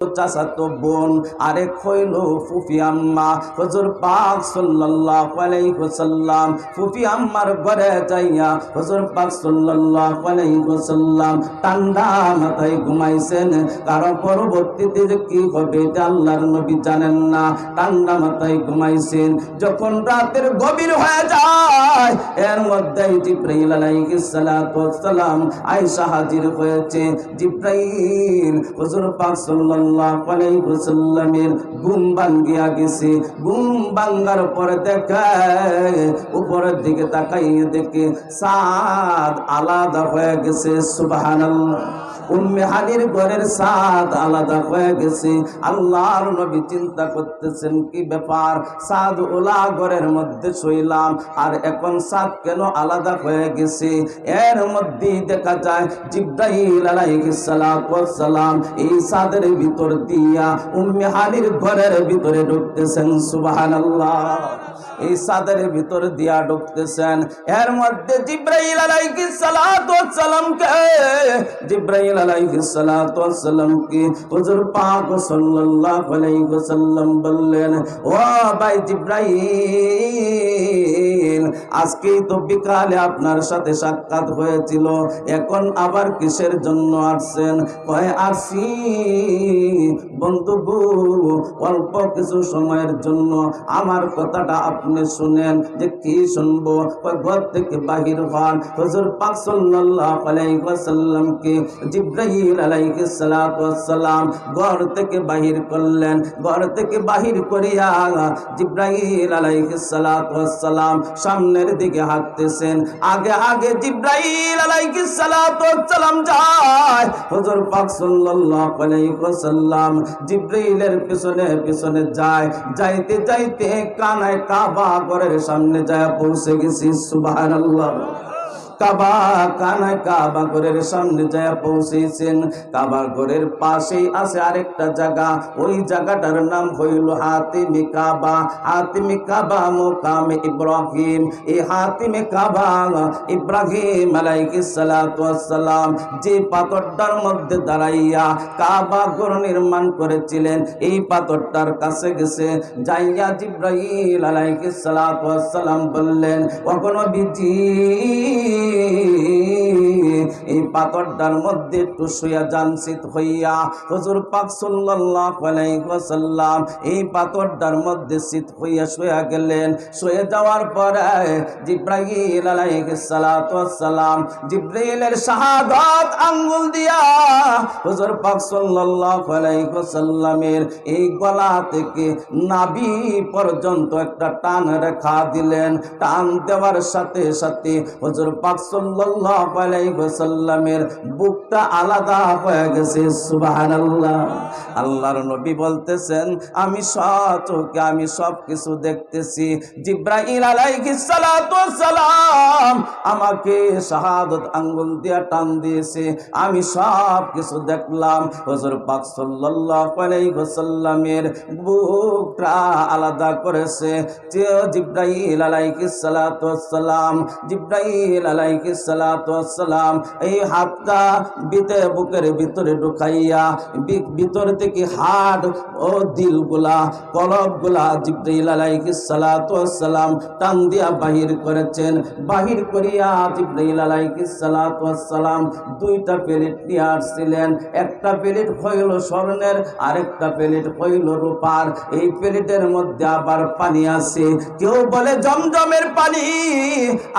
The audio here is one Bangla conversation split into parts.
চাচাতো বোন ফুফি আম্মা। হজুর পাক সাল্লাল্লাহু আলাইহি ওয়াসাল্লাম, ফুফি আম্মার ঘরে যাইয়া হজুর পাক সাল্লাল্লাহু আলাইহি ওয়াসাল্লাম মাথায় ঘুমাইছেন। কারণ পরবর্তীতে যে কি হবে আল্লাহর নবী জানেন না। মাথায় ঘুমাইছেন। যখন রাতের গভীর হয়ে যায়, এর মধ্যে জিব্রাইল আলাইহিস সালাতু ওয়াস সালাম আয়েশা হাজির হয়েছে। জিব্রাইল হুজুর পাক সাল্লাল্লাহু আলাইহি ওয়াসাল্লামের ঘুম ভাঙ্গিয়া গেছে। গুম ভাঙ্গার পরে দেখায় উপরের দিকে তাকাইয়ে দেখে সাদ আলাদা হয়ে গেছে, সুবহানাল্লাহ। উম্মে হানির ঘরের সাদ আলাদা হয়ে গেছে। আল্লাহর নবী চিন্তা করতেছেন, কি ব্যাপার? সাদ ওলা ঘরের মধ্যে শুইলাম, আর এখন সাদ কেন আলাদা হয়ে গেছে? এর মধ্যেই দেখা যায় জিব্রাহিল সালাম এই সাদের ভিতর দিয়া উম্মে হানির ঘরের ভিতরে ঢুকতেছেন, সুবহানাল্লাহ। এই সাদের ভিতর দিয়া ঢুকতেছেন। এর মধ্যে জিব্রাইল আলাইহিস সালাতু আজকে তো বিকালে আপনার সাথে সাক্ষাৎ হয়েছিল, এখন আবার কিসের জন্য আসছেন? আসি বন্ধু অল্প কিছু সময়ের জন্য আমার কথাটা আপনি শুনেন, যে কি শুনব? ঘর থেকে বাহির হন। হুজুর পাক সাল্লাল্লাহু আলাইহি ওয়াসাল্লামকে জিব্রাইল ওয়াস ঘর থেকে বাহির করলেন। ঘর থেকে বাহির করিয়া সামনের দিকে হাঁটতেছেন। আগে আগে জিব্রাইল আলাইহিস সালাতু যায়। হুজুর পাক আলাইহি জিব্রাইলের পিছনে পিছনে যায়। যাইতে যাইতে কানায় কাবা ঘরের সামনে যায় পৌঁছে গেছি, সুবহানাল্লাহ। কাবা কাবা সামনে যায় পৌঁছেছেন। কাবা পাশেই আছে আরেকটা জায়গা। ওই জায়গাটার নাম হইল হাতিমি কাবা। হাতিমি কাবা ইব্রাহিম। কাবা ইব্রাহিম যে পাথরটার মধ্যে দাঁড়াইয়া কাবা নির্মাণ করেছিলেন, এই পাথরটার কাছে গেছে। যাইয়া জিব্রাহিম আলাইহিস সালাতু ওয়াস সালাম বললেন কখনো বিজি এই পাথরটার মধ্যে একটু শুয়া জানসিত হইয়া হুজুর পাক ওয়াসাল্লাম এই পাথরটার মধ্যে শীত হইয়া শুয়া গেলেন। শুয়ে যাওয়ার পরে সালাতু ওয়াসসালাম আঙ্গুল দিয়া হুজুর পাক এই গলা থেকে নাভি পর্যন্ত একটা টান রেখা দিলেন। টান দেওয়ার সাথে সাথে হুজুর পাক আলাইহি বুকটা আলাদা হয়ে গেছে, সুবহানাল্লাহ। আল্লাহর নবী বলতেছেন, আমি সচোখে আমি সব কিছু দেখতেছি আলাইহিস সালাম আমাকে শাহাদত আঙ্গুল দিয়া টান দিয়েছে। আমি সব কিছু দেখলাম। হুজুর পাক সাল্লাল্লাহু বুকটা আলাদা করেছে। আলাইহিস সালাতু সালাম জিব্রাইল আলাইহিস সালাতু সালাম এই হাতটা বিতে বুকের ভিতরে ঢুকাইয়া বি- ভিতর থেকে হাড় ও দিলগুলা, কলবগুলা জিব্রাইল আলাইহিস সালাতু সালাম টান দিয়া বাহির করেছেন। বাহির করিয়া জিব্রাইল আলাইহিস সালাতু সালাম দুইটা প্লেট নিয়ে আসছিলেন। একটা প্লেট হইল স্বর্ণের, আরেকটা প্লেট হইল রূপার। এই প্লেটের মধ্যে আবার পানি আছে। কেউ বলে জমজমের পানি,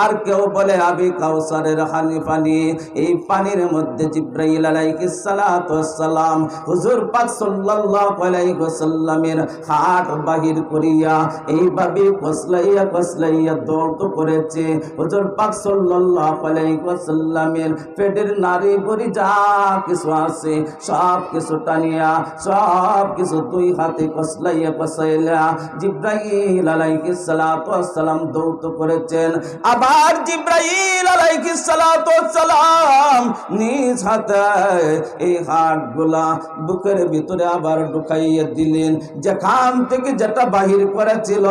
আর কেউ বলে আবি কাউসারের হানি পানি। এই পানির মধ্যে জিব্রাইল আলাইহিস সালাতু সালাম হুজুর পাক সাল্লাল্লাহু আলাইহি ওয়াসাল্লামের হাট বাহির করিয়া এইভাবে কসলাইয়া কসলাইয়া দৌড় করেছে। হুজুর পাক সাল্লাল্লাহু আলাইহি পেটের নারী বড়ি যা কিছু আছে, সব কিছু টানিয়া, সব কিছু দুই হাতে কসলাইয়া কসাইলা জিব্রাইল আলাইহিস সালাতু সালাম দৌড় করেছেন। আবার জিব্রাইল আলাইহিস সালাতু নিজ হাতে এই হাটগুলা বুকের ভিতরে আবার ঢুকাইয়া ঢুকাইয়া দিলেন, যেখান থেকে যেটা বাহির করেছিল,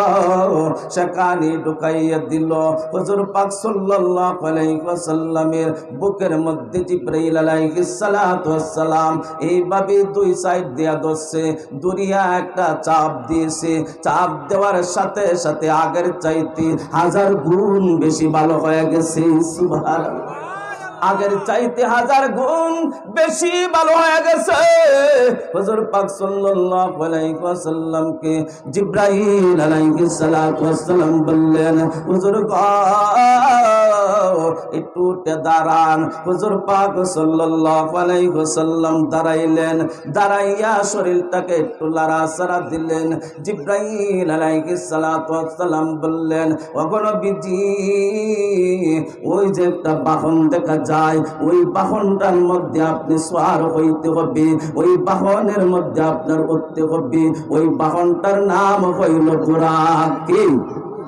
সেখানে ঢুকাইয়া দিল। হুজুর পাক সাল্লাল্লাহু বুকের মধ্যে ওয়াসসালাম এইভাবে দুই সাইড দেয়া দছে দুনিয়া একটা চাপ দিয়েছে। চাপ দেওয়ার সাথে সাথে আগের চাইতে হাজার গুণ বেশি ভালো হয়ে গেছে। সুবহানাল্লাহ। আগের চাইতে হাজার গুণ বেশি ভালো হয়ে গেছে। হুজুর পাক সাল্লাল্লাহু আলাইহি ওয়াসাল্লামকে জিব্রাইল আলাইহিস সালাতু ওয়াসসালাম বললেন, হুজুর একটু দাঁড়ান। হুজুর পাক সাল্লাল্লাহু আলাইহি ওয়াসাল্লাম দাঁড়াইলেন। দাঁড়াইয়া শরীরটাকে একটু লাড়াচাড়া দিলেন। জিব্রাইল আলাইহিস সালাতু ওয়াসসালাম বললেন, ওগো নবীজি, ওই যে একটা বাহন দেখা যায়, ওই বাহনটার মধ্যে আপনি সোয়ার হইতে হবে, ওই বাহনের মধ্যে আপনার উঠতে হবে, ওই বাহনটার নাম হইল ঘোড়া। কি?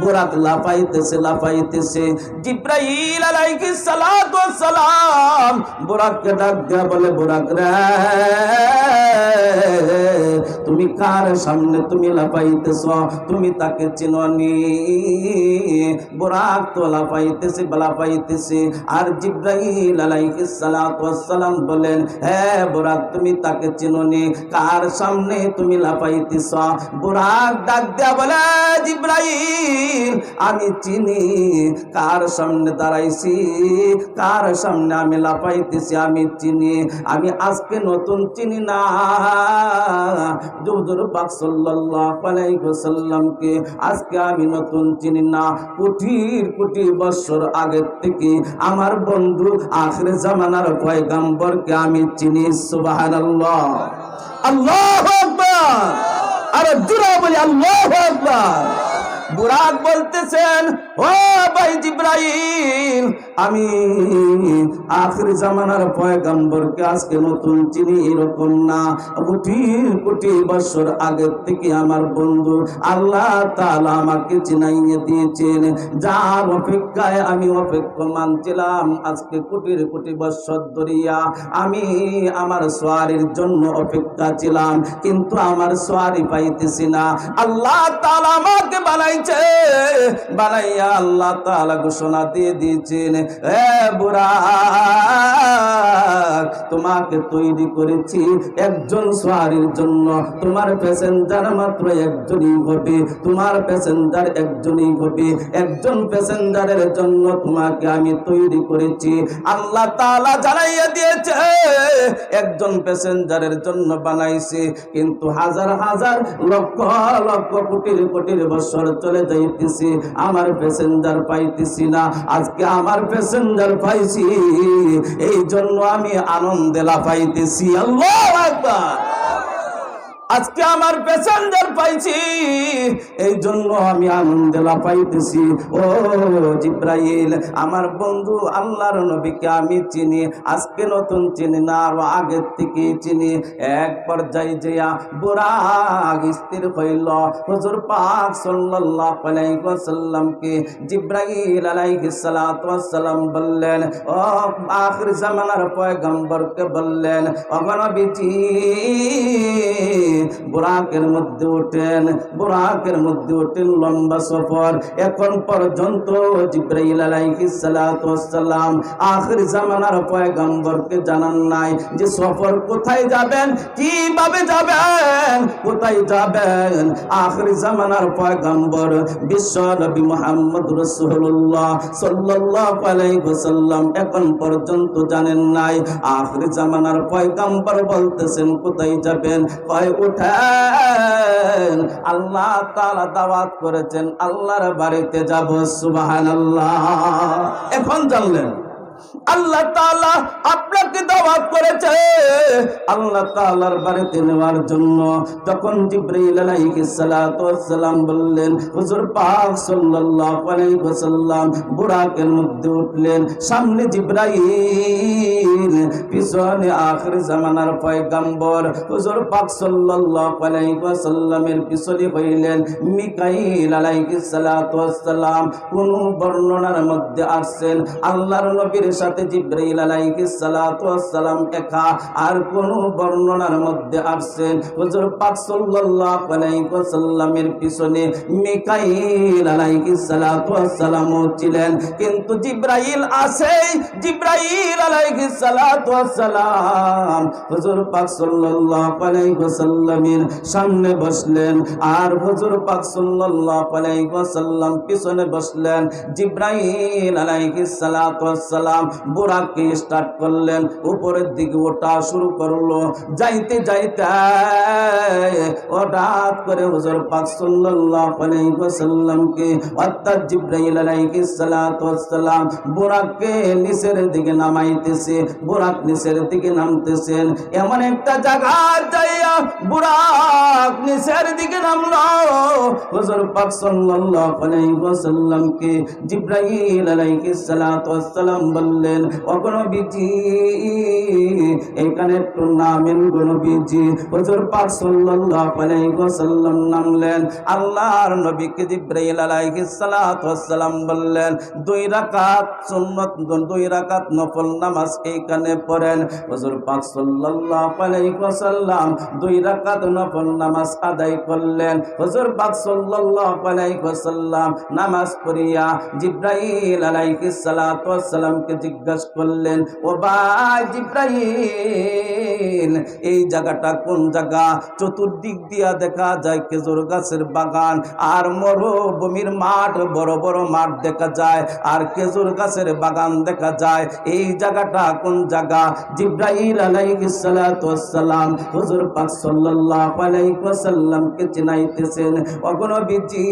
বুরাক লাফাইতেছে লাফাইতেছে। জিব্রাইল আলাইহিস সালাতু সালাম বুরাককে ডাক দেয়া বলে বুরাক রে, তুমি কার সামনে তুমি লাফাইতেছ? তুমি তাকে চিননি? বুরাক তো লাফাইতেছে লাফাইতেছে। আর জিব্রাইল আলাইহিস সালাতু সালাম বলেন হ্যাঁ বুরাক তুমি তাকে চিননি? কার সামনে তুমি লাফাইতেছ? বুরাক ডাক দেয়া বলে, জিব্রাইল আমি চিনি কার সামনে দাঁড়াইছি, কার সামনে আমি লাফাইতেছি, আমি চিনি, আমি আজকে নতুন চিনি না। হুজুর পাক সাল্লাল্লাহু আজকে আমি নতুন চিনি না। কোটির, কোটি বছর আগের থেকে আমার বন্ধু আখির জামানার পয়গাম্বরকে আমি চিনি, সুবহানাল্লাহ। আল্লাহ আকবার! আরে জোরে বলি, আল্লাহু আকবার! বুরাক বলতেছেন, ও ভাই জিব্রাইল, আমি আখির জামানার পয়গাম্বরকে আজকে নতুন চিনি এরকম না। কোটি কোটি বছর আগের থেকে আমার বন্ধু আল্লাহ তাআলা আমাকে চিনাইয়ে দিয়েছেন। যার অপেক্ষায় আমি অপেক্ষমান ছিলাম আজকে কোটির কোটি বছর ধরিয়া। আমি আমার সোয়ারির জন্য অপেক্ষা ছিলাম, কিন্তু আমার সোয়ারি পাইতেছি না। আল্লাহ তাআলা আমাকে বানাইছে বানাইয়া আল্লাহ তাআলা ঘোষণা দিয়ে দিয়েছেন, এ বুড়া, তোমাকে তৈরি করেছি একজন সোয়ারির জন্য। তোমার প্যাসেঞ্জার মাত্র একজনই হবে তোমার প্যাসেঞ্জার একজনই হবে একজন প্যাসেঞ্জারের জন্য তোমাকে আমি তৈরি করেছি। আল্লাহ তালা জানাইয়া দিয়েছে, একজন প্যাসেঞ্জারের জন্য বানাইছে, কিন্তু হাজার হাজার লক্ষ লক্ষ কোটির কোটির বছর চলে যাইতেছি, আমার প্যাসেঞ্জার পাইতেছি না। আজকে আমার প্যাসেঞ্জার পাইছি এই জন্য আমি আনন্দে লাফাইতেছি। আল্লাহ আজকে আমার প্যাসেঞ্জার পাইছি। এই জন্য আমি আনন্দে লাফাইতেছি। ও জিব্রাইল, আমার বন্ধু আল্লাহর নবীকে আমি চিনি, আজকে নতুন চিনি না, আরও আগের থেকে চিনি। এক পর্যায়ে যেয়া বুড়াগ স্থির হইল, হুজুর পাক সাল্লাল্লাহু আলাইহি ওয়াসাল্লামকে জিব্রাইল আলাইহিস সালাতু ওয়াসসালাম বললেন, ও আখির জামানার পয়গম্বরকে বললেন নবীজি বুরাকের মধ্যে ওঠেন বুরাকের মধ্যে ওঠেন লম্বা সফর। এখন পর্যন্ত জিব্রাইল আলাইহিস সালাতু ওয়াসসালাম আখির জামানার পয়গম্বরকে জানান নাই যে সফর কোথায় যাবেন, কীভাবে যাবেন, কোথায় যাবেন? আখির জামানার পয়গম্বর বিশ্ব নবী মুহাম্মদ রাসূলুল্লাহ সাল্লাল্লাহু আলাইহি ওয়াসাল্লাম এখন পর্যন্ত জানেন নাই। আখির জামানার পয়গম্বর বলতেছেন, কোথায় যাবেন? কয়, উঠেন। আল্লাহ তাআলা দাওয়াত করেছেন আল্লাহর বাড়িতে যাব সুবাহ এখন জানলেন আল্লাহ তাআলা আপনাকে দাওয়াত করেছে। আল্লাহ তাআলার বাড়িতে নেওয়ার জন্য তখন জিব্রাইল ওয়াসসালাম বললেন, হুজুর পাক সাল্লাল্লাহু আলাইহি মধ্যে উঠলেন। সামনে জিব্রাইল, পিছনে আখির জামানার পয়গম্বর। হুজুর পাক ওয়াসাল্লামের পিছনে হইলেন। মিকাইল আলাইহিস সালাতু ওয়াসসালাম কোন বর্ণনার মধ্যে আসছেন? আল্লাহর নবীর সাথে জিব্রাইল আলাইহিস সালাতু ওয়াসসালাম একা আর কোন বর্ণনার মধ্যে আসছেন হুজুর পাক সাল্লাল্লাহু আলাইহি ওয়াসাল্লামের পিছনে মিকাইল আলাইহিস সালাতু ওয়াসসালাম ছিলেন। কিন্তু জিব্রাইল আছে, জিব্রাইল আলাইহিস সালাতু ওয়াসসালাম হুজুর পাক সাল্লাল্লাহু আলাইহি ওয়াসাল্লামের সামনে বসলেন আর হুজুর পাক সাল্লাল্লাহু আলাইহি ওয়াসাল্লাম পিছনে বসলেন। জিব্রাইল আলাইহিস সালাতু ওয়াসসালাম বুরাককে স্টার্ট করলেন, উপরের দিকে ওঠা শুরু করল। যাইতে যাইতে হঠাৎ করে হুজুর পাক সাল্লাল্লাহু আলাইহি ওয়াসাল্লামকে, অর্থাৎ জিব্রাইল আলাইহিস সালাতু ওয়াসসালাম বুরাককে নিচের দিকে নামাইতেছে বুরাক নিচের দিকে নামতেছেন। এমন একটা জায়গা যাইয়া বুরাক নিচের দিকে নামলো। হুজুর পাক সাল্লাল্লাহু আলাইহি ওয়াসাল্লামকে জিব্রাইল আলাইহিস সালাতু ওয়াসসালাম বললেন নবীজি এখানে একটু নামেন গো নবীজি হুজুর পাক সাল্লাল্লাহু আলাইহি ওয়াসাল্লাম নামলেন। আল্লাহর নবীকে জিব্রাইল আলাইহিস সালাতু ওয়াসসালাম বললেন, দুই রাকাত সুন্নাত, দুই রাকাত নফল নামাজ এইখানে পড়েন। হুজুর পাক সাল্লাল্লাহু আলাইহি ওয়াসাল্লাম দুই রাকাত নফল নামাজ আদায় করলেন। হুজুর পাক সাল্লাল্লাহু আলাইহি ওয়াসাল্লাম নামাজ পড়িয়া জিব্রাইল আলাইহিস সালাতু ওয়াসসালামকে জিজ্ঞাসা করলেন, ও ভাই জিব্রাইল, এই জায়গাটা কোন জায়গা? চতুর্দিক দিয়া দেখা যায় খেজুর গাছের বাগান আর মরুভূমির মাঠ, বড় বড় মাঠ দেখা যায় আর খেজুর গাছের বাগান দেখা যায়। এই জায়গাটা কোন জায়গা? সালাতু ওয়াসসালাম হুজুর পাক সাল্লাল্লাহু আলাইহি ওয়াসাল্লামকে চিনাইতেছেন অগণবিজি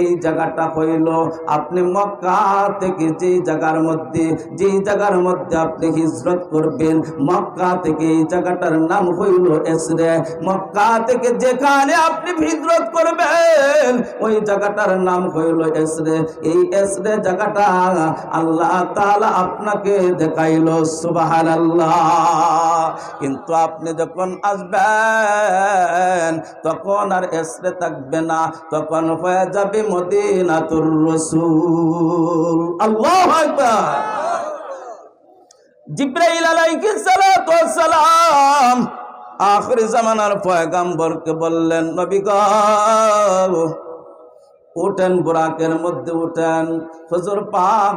এই জায়গাটা হইল আপনি মক্কা থেকে যে জায়গার মধ্যে যে জায়গার মধ্যে আপনি হিজরত করবেন, মক্কা থেকে এই জায়গাটার নাম হইল এসরে। মক্কা থেকে যেখানে আপনি হিজরত করবেন, ওই জায়গাটার নাম হইল এসরে। এই এসরে জায়গাটা আল্লাহ তাআলা আপনাকে দেখাইল, সুবহানাল্লাহ। কিন্তু আপনি যখন আসবেন, তখন আর এসরে থাকবে না, তখন হয়ে যাবে মদিনাতুর রসুল। আল্লাহ সালাম আখির জামানার পয়গাম্বরকে বললেন নবী উঠেন বুড়াকের মধ্যে উঠেন। হুজুর পাক